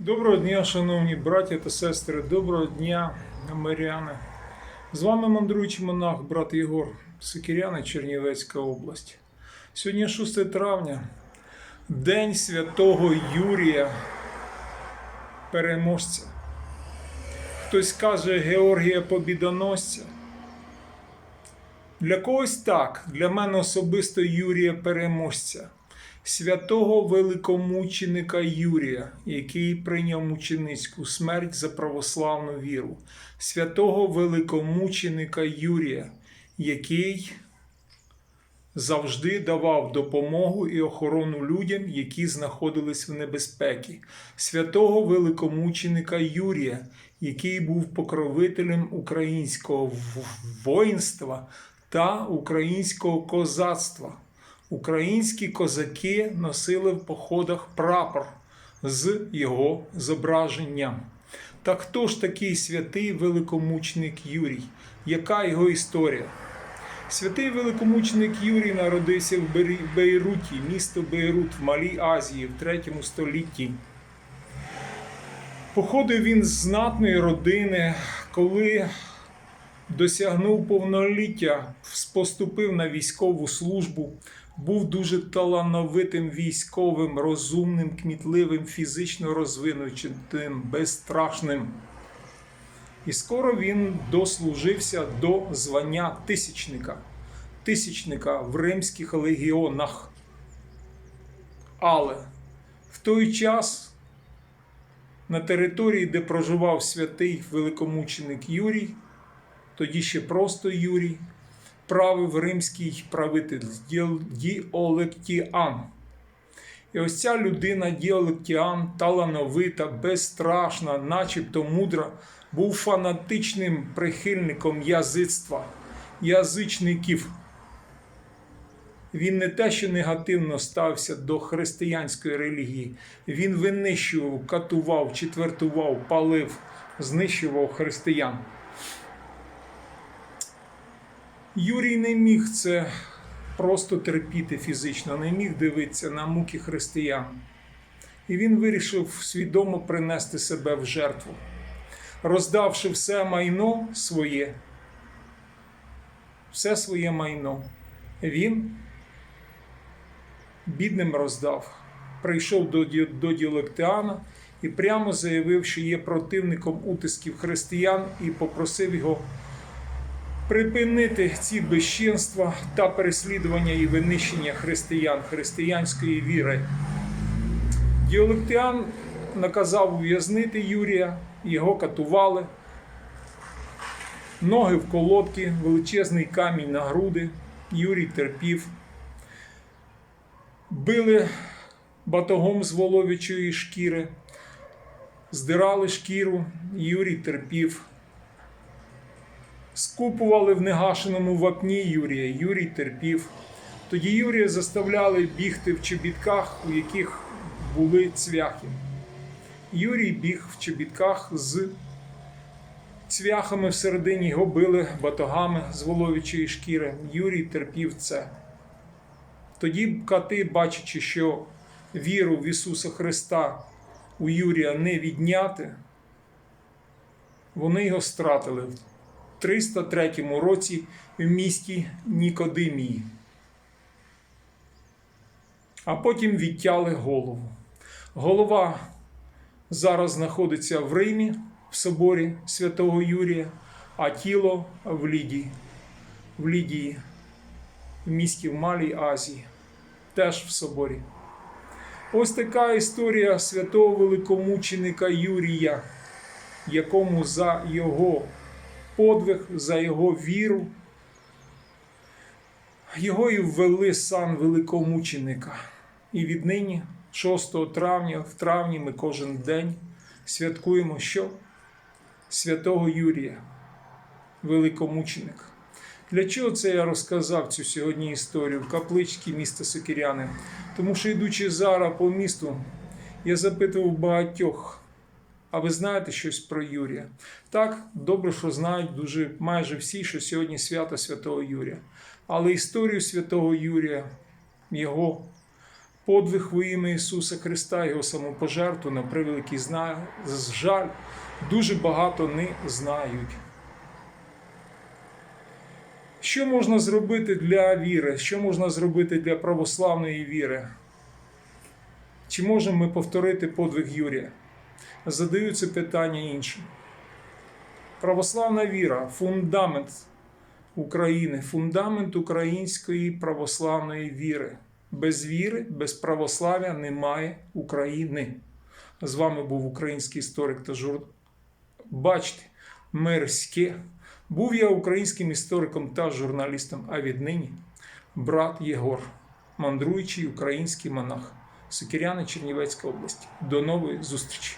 Доброго дня, шановні браття та сестри, доброго дня, миряни. З вами мандруючий монах, брат Єгор, Сикіряни, Чернівецька область. Сьогодні 6 травня, День святого Юрія, переможця. Хтось каже Георгія Побідоносця. Для когось так, для мене особисто Юрія Переможця, святого великомученика Юрія, який прийняв мученицьку смерть за православну віру, святого великомученика Юрія, який завжди давав допомогу і охорону людям, які знаходились в небезпеці, святого великомученика Юрія, який був покровителем українського воїнства та українського козацтва. Українські козаки носили в походах прапор з його зображенням. Та хто ж такий святий великомученик Юрій? Яка його історія? Святий великомученик Юрій народився в Бейруті, місто Бейрут в Малій Азії в 3 столітті. Походив він з знатної родини, коли досягнув повноліття, поступив на військову службу, був дуже талановитим військовим, розумним, кмітливим, фізично розвинутим, безстрашним. І скоро він дослужився до звання тисячника, тисячника в римських легіонах. Але в той час на території, де проживав святий великомученик Юрій, тоді ще просто Юрій, правив римський правитель Діолектіан. І ось ця людина, Діолектіан, талановита, безстрашна, начебто мудра, був фанатичним прихильником язицтва, язичників. Він не те, що негативно стався до християнської релігії, він винищував, катував, четвертував, палив, знищував християн. Юрій не міг це просто терпіти фізично, не міг дивитися на муки християн. І він вирішив свідомо принести себе в жертву, роздавши все майно своє, все своє майно. Він бідним роздав, прийшов до, до Діолектіана і прямо заявив, що є противником утисків християн, і попросив його припинити ці безчинства та переслідування і винищення християн, християнської віри. Діолектіан наказав ув'язнити Юрія, його катували, ноги в колодки, величезний камінь на груди. Юрій терпів. Били батогом з воловічої шкіри, здирали шкіру, Юрій терпів. Скупували в негашеному вапні Юрія. Юрій терпів. Тоді Юрія заставляли бігти в чобітках, у яких були цвяхи. Юрій біг в чобітках з цвяхами всередині, його били батогами з воловічої шкіри. Юрій терпів це. Тоді кати, бачачи, що віру в Ісуса Христа у Юрія не відняти, вони його стратили 303 році в місті Нікодимії. А потім відтяли голову. Голова зараз знаходиться в Римі, в соборі святого Юрія, а тіло в Лідії, в Лідії, в місті в Малій Азії, теж в соборі. Ось така історія святого великомученика Юрія, якому за його подвиг, за його віру. Його і ввели сан великомученика. І віднині, 6 травня, в травні ми кожен день святкуємо що? Святого Юрія, великомученик. Для чого це я розказав цю сьогодні історію в капличці міста Сокиряни? Тому що, йдучи зараз по місту, я запитував багатьох, а ви знаєте щось про Юрія? Так, добре, що знають дуже майже всі, що сьогодні свято Святого Юрія. Але історію Святого Юрія, його подвиг во ім'я Ісуса Христа, Його самопожертву, на превеликий жаль, дуже багато не знають. Що можна зробити для віри? Що можна зробити для православної віри? Чи можемо ми повторити подвиг Юрія? Задаю це питання іншим. Православна віра фундамент України, фундамент української православної віри. Без віри, без православ'я немає України. З вами був український історик та жур... Бачте, мерське. Був я українським істориком та журналістом, а віднині брат Єгор, мандруючий український монах, Сокиряни Чернівецька область. До нової зустрічі!